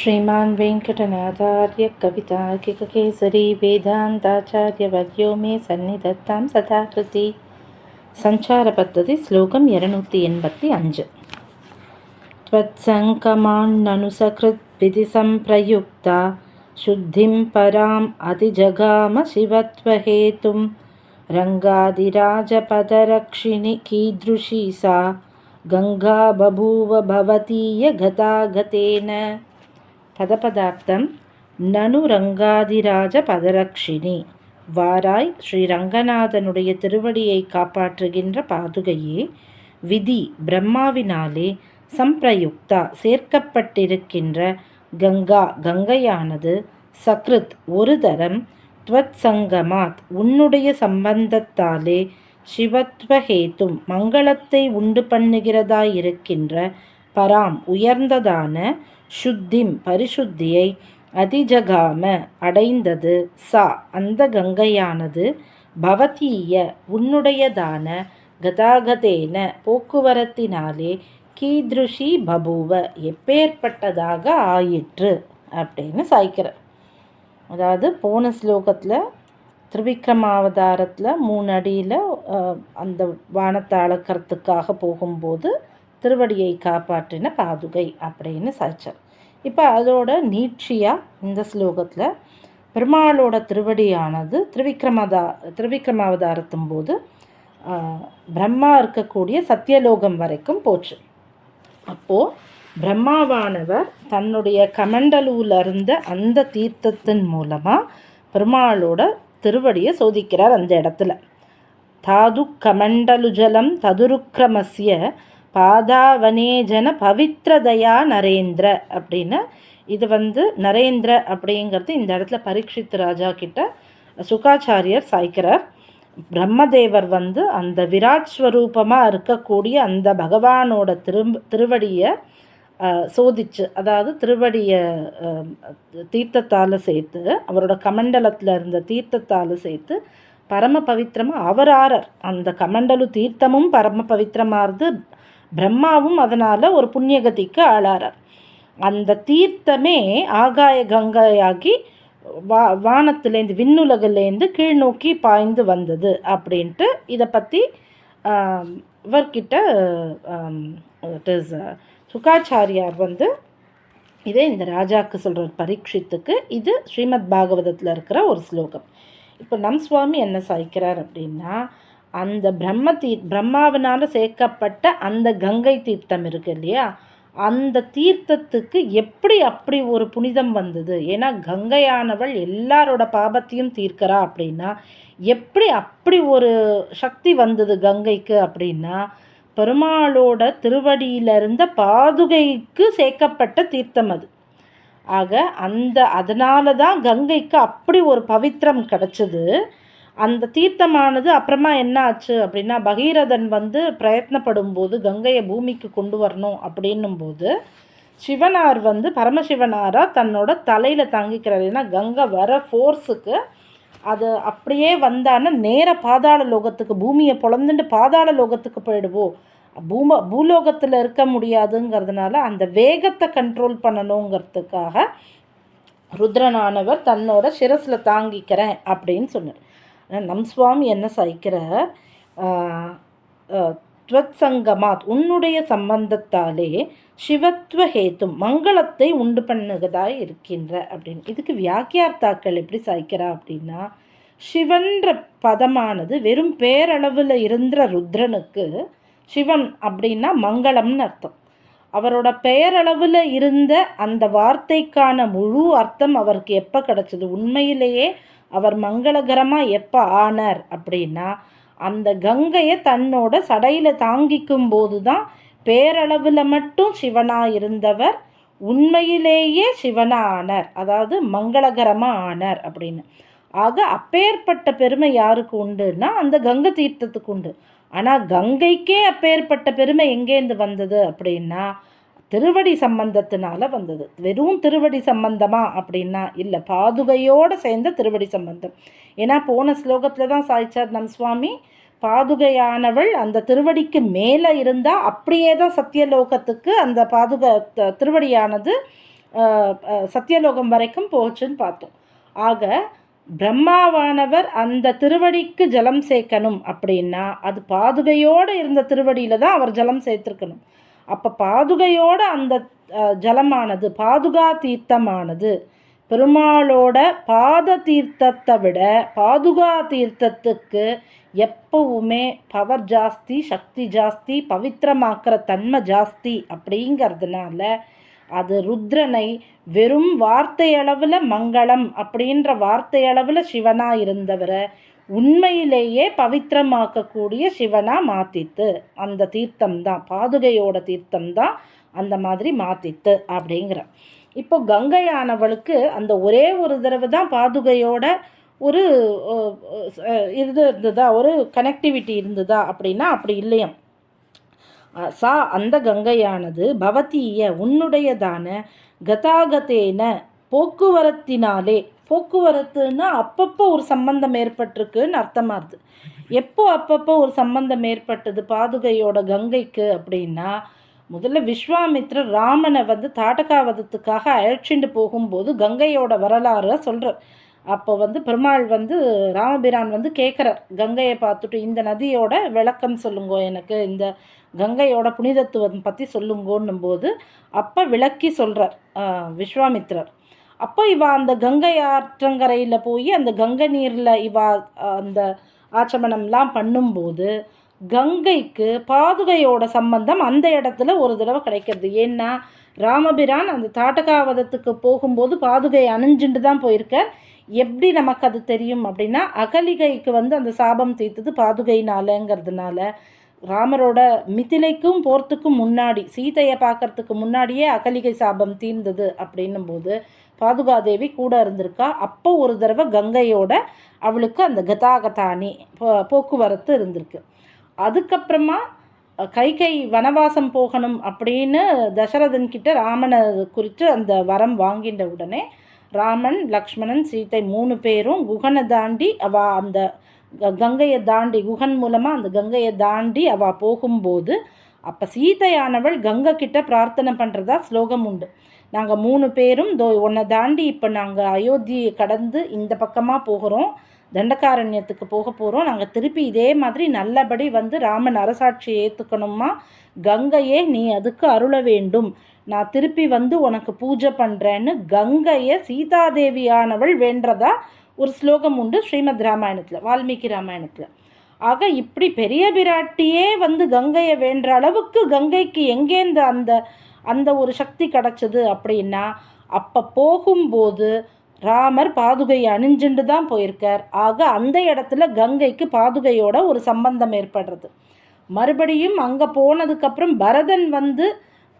श्रीमान् वेङ्कटनाथार्य कवितार्किककेसरी वेदान्ताचार्यवर्यो मे सन्निधत्तां सदा कृति सञ्चारपद्धति श्लोकम् இரநூத்தி எண்பத்தி அஞ்சு त्वत्सङ्कमान्ननुसकृद्विधिसम्प्रयुक्ता शुद्धिं पराम् अधिजगाम शिवत्वहेतुं रङ्गादिराजपदरक्षिणि कीदृशी सा गङ्गा बभूव भवतीय गतागतेन பதபதார்த்தம் நனு ரங்காதிராஜ பதரக்ஷினி வாராய் ஸ்ரீ ரங்கநாதனுடைய திருவடியை காப்பாற்றுகின்ற பாதுகையே விதி பிரம்மாவினாலே சம்பிரயுக்தா சேர்க்கப்பட்டிருக்கின்ற கங்கா கங்கையானது சக்ருத் ஒரு தரம் துவத் சங்கமாத் உன்னுடைய சம்பந்தத்தாலே சிவத்வஹேத்தும் மங்களத்தை உண்டு பண்ணுகிறதாயிருக்கின்ற பராம் உயர்ந்ததான சுத்திம் பரிசுத்தியை அதிஜகாம அடைந்தது சா. அந்த கங்கையானது பவதீய உன்னுடையதான கதாகதேன போக்குவரத்தினாலே கீதிருஷி பபுவ எப்பேற்பட்டதாக ஆயிற்று அப்படின்னு சாய்க்கிறார். அதாவது போன ஸ்லோகத்தில் திருவிக்ரமாவதாரத்தில் மூணு அடியில் அந்த வானத்தை அளக்கிறதுக்காக போகும்போது திருவடியை காப்பாற்றின பாதுகை அப்படின்னு சாய்ச்சார். இப்போ அதோட நீட்சியாக இந்த ஸ்லோகத்தில் பெருமாளோட திருவடியானது திருவிக்ரமதா திருவிக்ரமாவதாரத்தும் போது பிரம்மா இருக்கக்கூடிய சத்தியலோகம் வரைக்கும் போச்சு. அப்போது பிரம்மாவானவர் தன்னுடைய கமண்டலூவில் இருந்த அந்த தீர்த்தத்தின் மூலமாக பெருமாளோட திருவடியை சோதிக்கிறார் அந்த இடத்துல. தாது கமண்டலுஜலம் ததுருக்கிரமசிய பாதாவனேஜன பவித்ரதயா நரேந்திர அப்படின்னு இது வந்து நரேந்திர அப்படிங்கிறது இந்த இடத்துல பரீட்சித் ராஜா கிட்ட சுகாச்சாரியர் சாய்க்கிறார். பிரம்மதேவர் வந்து அந்த விராட் ஸ்வரூபமாக இருக்கக்கூடிய அந்த பகவானோட திரும்ப திருவடியை சோதிச்சு அதாவது திருவடியை தீர்த்தத்தால் சேர்த்து அவரோட கமண்டலத்தில் இருந்த தீர்த்தத்தால் சேர்த்து பரம பவித்திரமாக அவர் ஆறர். அந்த கமண்டலு தீர்த்தமும் பரம பவித்திரமாகிறது பிரம்மாவும் அதனால் ஒரு புண்ணியகதிக்கு ஆளாரார் அந்த தீர்த்தமே ஆகாய கங்கையாகி வா வானத்துலேருந்து விண்ணுலகிலேருந்து கீழ் நோக்கி பாய்ந்து வந்தது அப்படின்ட்டு இதை பற்றி இவர்கிட்ட இட் இஸ் uh, சுகாச்சாரியார் வந்து இதே இந்த ராஜாவுக்கு சொல்கிற பரீட்சித்துக்கு. இது ஸ்ரீமத் பாகவதத்தில் இருக்கிற ஒரு ஸ்லோகம். இப்போ நம் சுவாமி என்ன சாய்க்கிறார் அப்படின்னா அந்த பிரம்ம தீ பிரம்மாவினால் சேர்க்கப்பட்ட அந்த கங்கை தீர்த்தம் இருக்கு இல்லையா? அந்த தீர்த்தத்துக்கு எப்படி அப்படி ஒரு புனிதம் வந்தது? ஏன்னா கங்கையானவள் எல்லாரோட பாபத்தையும் தீர்க்கிறா அப்படின்னா எப்படி அப்படி ஒரு சக்தி வந்தது கங்கைக்கு அப்படின்னா பெருமாளோட திருவடியிலிருந்த பாதுகைக்கு சேர்க்கப்பட்ட தீர்த்தம் அது. ஆக அந்த அதனால தான் கங்கைக்கு அப்படி ஒரு பவித்திரம் கிடச்சிது. அந்த தீர்த்தமானது அப்புறமா என்ன ஆச்சு அப்படின்னா பகீரதன் வந்து பிரயத்னப்படும் போது கங்கையை பூமிக்கு கொண்டு வரணும் அப்படின்னும் போது சிவனார் வந்து பரமசிவனாராக தன்னோட தலையில் தாங்கிக்கிறார். ஏன்னா கங்கை வர ஃபோர்ஸுக்கு அது அப்படியே வந்தான நேர பாதாள லோகத்துக்கு பூமியை பொழந்துட்டு பாதாள லோகத்துக்கு போயிடுவோம் பூம பூலோகத்தில் இருக்க முடியாதுங்கிறதுனால அந்த வேகத்தை கண்ட்ரோல் பண்ணணுங்கிறதுக்காக ருத்ரனானவர் தன்னோட சிரஸில் தாங்கிக்கிறேன் அப்படின்னு சொன்னார். நம் சுவாமி என்ன சாய்க்கிறார் துவத்சங்கமாத் உன்னுடைய சம்பந்தத்தாலே சிவத்துவ ஹேத்தும் மங்களத்தை உண்டு பண்ணுவதாய் இருக்கின்ற அப்படின்னு. இதுக்கு வியாக்கியார்த்தாக்கள் எப்படி சாய்க்கிறா அப்படின்னா சிவன்ற பதமானது வெறும் பேரளவில் இருந்த ருத்ரனுக்கு சிவன் அப்படின்னா மங்களம்னு அர்த்தம். அவரோட பெயரளவில் இருந்த அந்த வார்த்தைக்கான முழு அர்த்தம் அவருக்கு எப்போ கிடச்சிது? உண்மையிலேயே அவர் மங்களகரமாக எப்போ ஆனார் அப்படின்னா அந்த கங்கையை தன்னோட சடையில் தாங்கிக்கும் போது தான் பேரளவில் மட்டும் சிவனாக இருந்தவர் உண்மையிலேயே சிவனாக ஆனார். அதாவது மங்களகரமாக ஆனார் அப்படின்னு. ஆக அப்பேற்பட்ட பெருமை யாருக்கு உண்டுன்னா அந்த கங்கை தீர்த்தத்துக்கு உண்டு. ஆனால் கங்கைக்கே அப்பேற்பட்ட பெருமை எங்கேருந்து வந்தது அப்படின்னா திருவடி சம்பந்தத்தினால வந்தது. வெறும் திருவடி சம்பந்தமா அப்படின்னா இல்லை பாதுகையோடு சேர்ந்த திருவடி சம்பந்தம். ஏன்னா போன ஸ்லோகத்தில் தான் சாய்ச்சார் நம் சுவாமி பாதுகையானவள் அந்த திருவடிக்கு மேலே இருந்தால் அப்படியே தான் சத்தியலோகத்துக்கு அந்த பாதுக திருவடியானது சத்தியலோகம் வரைக்கும் போச்சுன்னு பார்த்தோம். ஆக பிரம்மாவானவர் அந்த திருவடிக்கு ஜலம் சேர்க்கணும் அப்படின்னா அது பாதுகையோடு இருந்த திருவடியில் தான் அவர் ஜலம் சேர்த்துருக்கணும். அப்போ பாதுகையோட அந்த ஜலமானது பாதுகா தீர்த்தமானது பெருமாளோட பாத தீர்த்தத்தை விட பாதுகா தீர்த்தத்துக்கு எப்பவுமே பவர் ஜாஸ்தி சக்தி ஜாஸ்தி பவித்திரமாக்குற தன்மை ஜாஸ்தி அப்படிங்கிறதுனால அது ருத்ரனை வெறும் வார்த்தையளவில் மங்களம் அப்படின்ற வார்த்தையளவில் சிவனாக இருந்தவரை உண்மையிலேயே பவித்திரமாக்கக்கூடிய சிவனாக மாற்றித்து அந்த தீர்த்தம் தான் பாதுகையோட தீர்த்தம் தான் அந்த மாதிரி மாற்றித்து அப்படிங்கிற இப்போ கங்கையானவளுக்கு அந்த ஒரே ஒரு தடவை தான் பாதுகையோட ஒரு இது இருந்ததா? ஒரு கனெக்டிவிட்டி இருந்ததா அப்படின்னா அப்படி இல்லையாம். சா அந்த கங்கையானது பவதீய உன்னுடையதான கதாகத்தேன போக்குவரத்தினாலே போக்குவரத்துன்னா அப்பப்போ ஒரு சம்பந்தம் ஏற்பட்டிருக்குன்னு அர்த்தமாக இருது எப்போ அப்பப்போ ஒரு சம்பந்தம் ஏற்பட்டது பாதுகையோட கங்கைக்கு அப்படின்னா முதல்ல விஸ்வாமித்ரர் ராமனை வந்து தாட்டகாவதத்துக்காக அழைச்சிட்டு போகும்போது கங்கையோட வரலாறு சொல்கிறார் அப்போ வந்து பெருமாள் வந்து ராமபிரான் வந்து கேட்குறார் கங்கையை பார்த்துட்டு இந்த நதியோட விளக்கம் சொல்லுங்கோ எனக்கு இந்த கங்கையோட புனிதத்துவம் பற்றி சொல்லுங்கோன்னும் போது அப்போ விளக்கி சொல்கிறார் விஸ்வாமித்ரர். அப்போ இவா அந்த கங்கை ஆற்றங்கரையில் போய் அந்த கங்கை நீரில் இவா அந்த ஆச்சமனம்லாம் பண்ணும்போது கங்கைக்கு பாதுகையோட சம்பந்தம் அந்த இடத்துல ஒரு தடவை கிடைக்கிறது. ஏன்னா ராமபிரான் அந்த தாட்டகாவதத்துக்கு போகும்போது பாதுகை அணிஞ்சுட்டு தான் போயிருக்கார். எப்படி நமக்கு அது தெரியும் அப்படின்னா அகலிகைக்கு வந்து அந்த சாபம் தீர்த்தது பாதுகைனாலங்கிறதுனால ராமரோட மிதிலைக்கும் போர்த்துக்கும் முன்னாடி சீதையை பார்க்கறதுக்கு முன்னாடியே அகலிகை சாபம் தீர்ந்தது அப்படின்னும் போது பாதுகாதேவி கூட இருந்திருக்கா. அப்போ ஒரு தடவை கங்கையோட அவளுக்கு அந்த கதாகதானி போக்குவரத்து இருந்திருக்கு. அதுக்கப்புறமா கை கை வனவாசம் போகணும் அப்படின்னு தசரதன் கிட்ட ராமனை குறித்து அந்த வரம் வாங்கின்ற உடனே ராமன் லக்ஷ்மணன் சீதை மூணு பேரும் குகனை தாண்டி அவ அந்த கங்கையை தாண்டி குகன் மூலமாக அந்த கங்கையை தாண்டி அவள் போகும்போது அப்போ சீதையானவள் கங்கை கிட்ட பிரார்த்தனை பண்ணுறதா ஸ்லோகம் உண்டு. நாங்கள் மூணு பேரும் தோ உன்னை தாண்டி இப்போ நாங்கள் அயோத்தியை கடந்து இந்த பக்கமாக போகிறோம். தண்டகாரண்யத்துக்கு போக போகிறோம் நாங்கள் திருப்பி இதே மாதிரி நல்லபடி வந்து ராமன் அரசாட்சியை ஏற்றுக்கணுமா கங்கையே நீ அதுக்கு அருள வேண்டும். நான் திருப்பி வந்து உனக்கு பூஜை பண்ணுறேன்னு கங்கையை சீதாதேவியானவள் வேண்டதா ஒரு ஸ்லோகம் உண்டு ஸ்ரீமத் ராமாயணத்தில் வால்மீகி ராமாயணத்தில். ஆக இப்படி பெரிய பிராட்டியே வந்து கங்கையை வேண்ட அளவுக்கு கங்கைக்கு எங்கேருந்து அந்த அந்த ஒரு சக்தி கிடச்சிது அப்படின்னா அப்போ போகும்போது ராமர் பாதுகையை அணிஞ்சுண்டு தான் போயிருக்கார். ஆக அந்த இடத்துல கங்கைக்கு பாதுகையோட ஒரு சம்பந்தம் ஏற்படுறது. மறுபடியும் அங்கே போனதுக்கப்புறம் பரதன் வந்து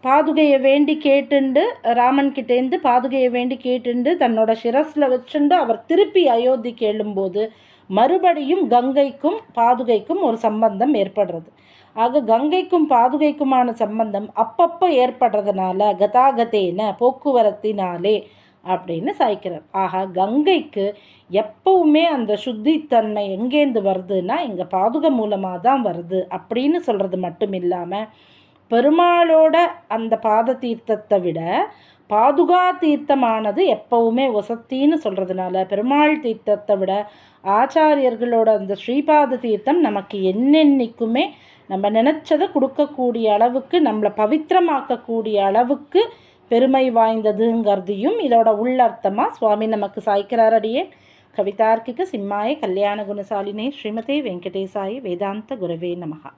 பாதுகையை வேண்டி கேட்டுண்டு ராமன் கிட்டேருந்து பாதுகையை வேண்டி கேட்டுண்டு தன்னோட சிரஸில் வச்சுண்டு அவர் திருப்பி அயோத்திக்கு எழும்போது மறுபடியும் கங்கைக்கும் பாதுகைக்கும் ஒரு சம்பந்தம் ஏற்படுறது. ஆக கங்கைக்கும் பாதுகைக்குமான சம்பந்தம் அப்பப்போ ஏற்படுறதுனால கதாகதேன போக்குவரத்தினாலே அப்படின்னு சாய்க்கிறார். ஆக கங்கைக்கு எப்பவுமே அந்த சுத்தித்தன்மை எங்கேருந்து வருதுன்னா இங்கே பாதுக மூலமாக தான் வருது அப்படின்னு சொல்கிறது மட்டும் இல்லாமல் பெருமாளோட அந்த பாத தீர்த்தத்தை விட பாதுகா தீர்த்தமானது எப்பவுமே ஒசத்தின்னு சொல்கிறதுனால பெருமாள் தீர்த்தத்தை விட ஆச்சாரியர்களோட அந்த ஸ்ரீபாத தீர்த்தம் நமக்கு என்னென்னைக்குமே நம்ம நினச்சதை கொடுக்கக்கூடிய அளவுக்கு நம்மளை பவித்திரமாக்கக்கூடிய அளவுக்கு பெருமை வாய்ந்ததுங்கிறதையும் இதோட உள்ளர்த்தமாக சுவாமி நமக்கு சாய்க்கிறார் அடியே கவிதார்க்கிக சிம்மாய கல்யாண குணசாலினே ஸ்ரீமதே வெங்கடேசாய வேதாந்த குரவே நமகா